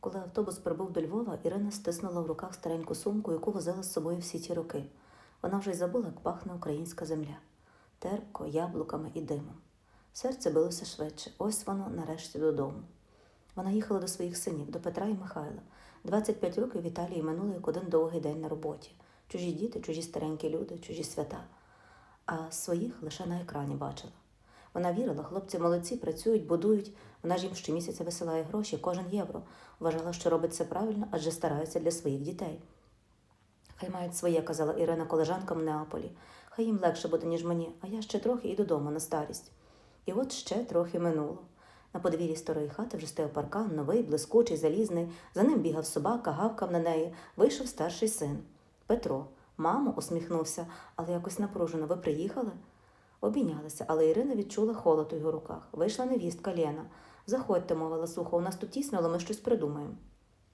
Коли автобус прибув до Львова, Ірина стиснула в руках стареньку сумку, яку возила з собою всі ті роки. Вона вже й забула, як пахне українська земля терпко, яблуками і димом. Серце билося швидше, ось воно нарешті додому. Вона їхала до своїх синів, до Петра і Михайла. 25 років в Італії минули як один довгий день на роботі. Чужі діти, чужі старенькі люди, чужі свята. А своїх лише на екрані бачила. Вона вірила, хлопці молодці, працюють, будують. Вона ж їм щомісяця висилає гроші, кожен євро. Вважала, що робить це правильно, адже старається для своїх дітей. Хай мають своє, казала Ірина колежанкам в Неаполі. Хай їм легше буде, ніж мені, а я ще трохи і додому на старість. І от ще трохи минуло. На подвір'ї старої хати вже стояв паркан, новий, блискучий, залізний. За ним бігав собака, гавкав на неї. Вийшов старший син. Петро. Мамо, усміхнувся, але якось напружено. Ви приїхали? Обійнялися, але Ірина відчула холод у його руках. Вийшла невістка Лена. Заходьте, мовила сухо, у нас тут тісно, але ми щось придумаємо.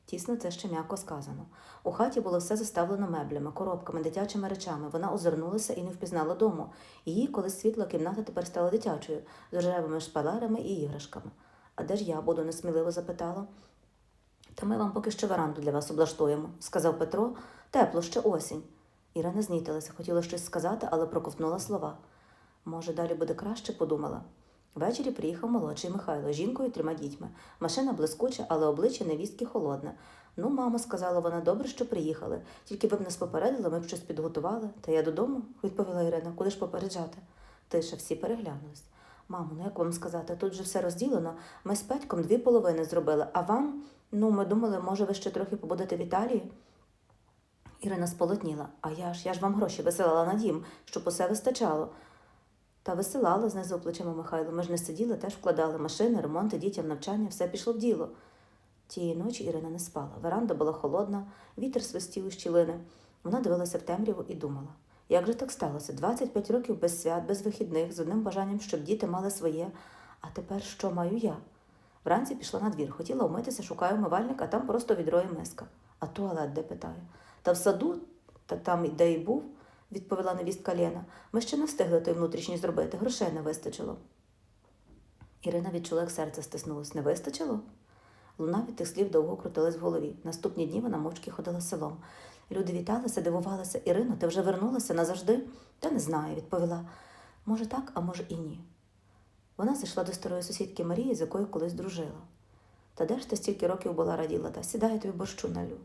Тісно це ще м'яко сказано. У хаті було все заставлено меблями, коробками, дитячими речами. Вона озирнулася і не впізнала дому. Її, коли світла кімната тепер стала дитячою, з рожевими шпалерами і іграшками. А де ж я буду? несміливо запитала. Та ми вам поки що веранду для вас облаштуємо, сказав Петро. Тепло, ще осінь. Ірина знітилася, хотіла щось сказати, але проковтнула слова. Може, далі буде краще, подумала. Ввечері приїхав молодший Михайло з жінкою трьома дітьми. Машина блискуча, але обличчя невістки холодне. Ну, мамо, сказала вона, добре, що приїхали. Тільки ви б нас попередили, ми б щось підготували. Та я додому, відповіла Ірина. Куди ж попереджати? Тиша, всі переглянулись. Мамо, ну як вам сказати, тут же все розділено. Ми з Петьком дві половини зробили, а вам, ну, ми думали, може, ви ще трохи побудете в Італії? Ірина сполотніла. А я ж, я ж вам гроші висилала на дім, щоб усе вистачало. Та висилала знизу плечима Михайло. Ми ж не сиділи, теж вкладали машини, ремонти, дітям, навчання, все пішло в діло. Тієї ночі Ірина не спала. Веранда була холодна, вітер свистів у щілини. Вона дивилася в темряву і думала. Як же так сталося? 25 років без свят, без вихідних, з одним бажанням, щоб діти мали своє. А тепер що маю я? Вранці пішла на двір, хотіла вмитися, шукаю умивальник, а там просто відро і миска. А туалет де питаю. Та в саду, та там де й був, відповіла невістка Лена. Ми ще не встигли той внутрішній зробити, грошей не вистачило. Ірина відчула, як серце стиснулось. Не вистачило? Луна від тих слів довго крутилась в голові. Наступні дні вона мовчки ходила селом. Люди віталися, дивувалися. Ірино, ти вже вернулася назавжди? Та не знаю, відповіла. Може так, а може і ні. Вона зайшла до старої сусідки Марії, з якою колись дружила. Та де ж ти стільки років була раділа та сідай тобі борщу налю.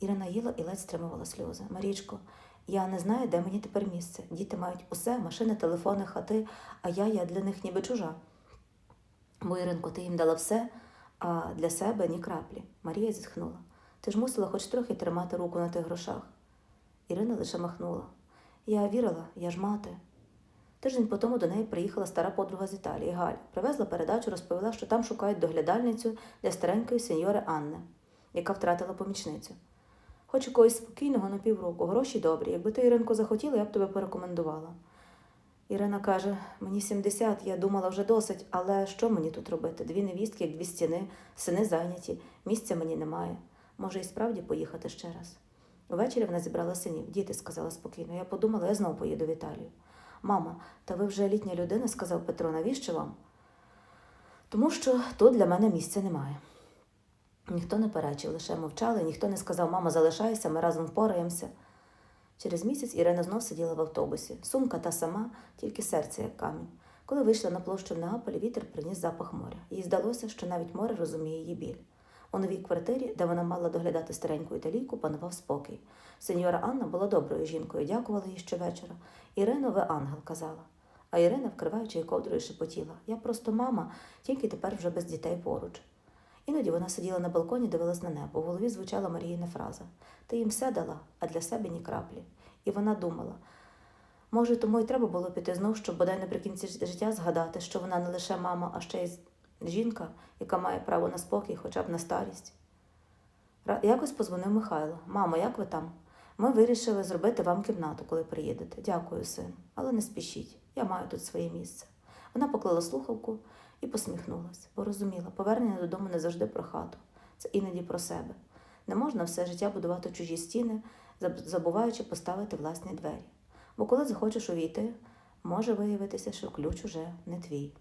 Ірина їла і ледь стримувала сльози. Марічко, я не знаю, де мені тепер місце. Діти мають усе, машини, телефони, хати, а я, я для них ніби чужа. Бо Іринко, ти їм дала все, а для себе ні краплі. Марія зітхнула. Ти ж мусила хоч трохи тримати руку на тих грошах. Ірина лише махнула. Я вірила, я ж мати. Тиждень по тому до неї приїхала стара подруга з Італії, Галя. Привезла передачу, розповіла, що там шукають доглядальницю для старенької сеньори Анни, яка втратила помічницю. Хочу когось спокійного на півроку, гроші добрі. Якби ти, Іринко, захотіла, я б тебе порекомендувала. Ірина каже: мені 70, я думала вже досить, але що мені тут робити? Дві невістки, як дві стіни, сини зайняті, місця мені немає. Може, і справді поїхати ще раз. Увечері вона зібрала синів. Діти, сказала спокійно. Я подумала, я знову поїду в Італію. Мама, та ви вже літня людина, сказав Петро, навіщо вам? Тому що тут для мене місця немає. Ніхто не перечив, лише мовчали, ніхто не сказав, мама, залишайся, ми разом впораємося. Через місяць Ірина знов сиділа в автобусі. Сумка та сама, тільки серце як камінь. Коли вийшла на площу в Неаполі, вітер приніс запах моря. Їй здалося, що навіть море розуміє її біль. У новій квартирі, де вона мала доглядати стареньку італійку, панував спокій. Сеньора Анна була доброю жінкою, дякувала їй щовечора. Ірино, ви ангел, казала. А Ірина, вкриваючи її ковдрою, шепотіла. Я просто мама, тільки тепер вже без дітей поруч. Іноді вона сиділа на балконі, дивилась на небо. У голові звучала Маріїна фраза Ти їм все дала, а для себе ні краплі. І вона думала. Може, тому й треба було піти знов, щоб бодай наприкінці життя згадати, що вона не лише мама, а ще й жінка, яка має право на спокій, хоча б на старість. Якось позвонив Михайло. Мамо, як ви там? Ми вирішили зробити вам кімнату, коли приїдете. Дякую, син. Але не спішіть, я маю тут своє місце. Вона поклала слухавку і посміхнулася, бо розуміла, повернення додому не завжди про хату, це іноді про себе. Не можна все життя будувати чужі стіни, забуваючи поставити власні двері. Бо коли захочеш увійти, може виявитися, що ключ уже не твій.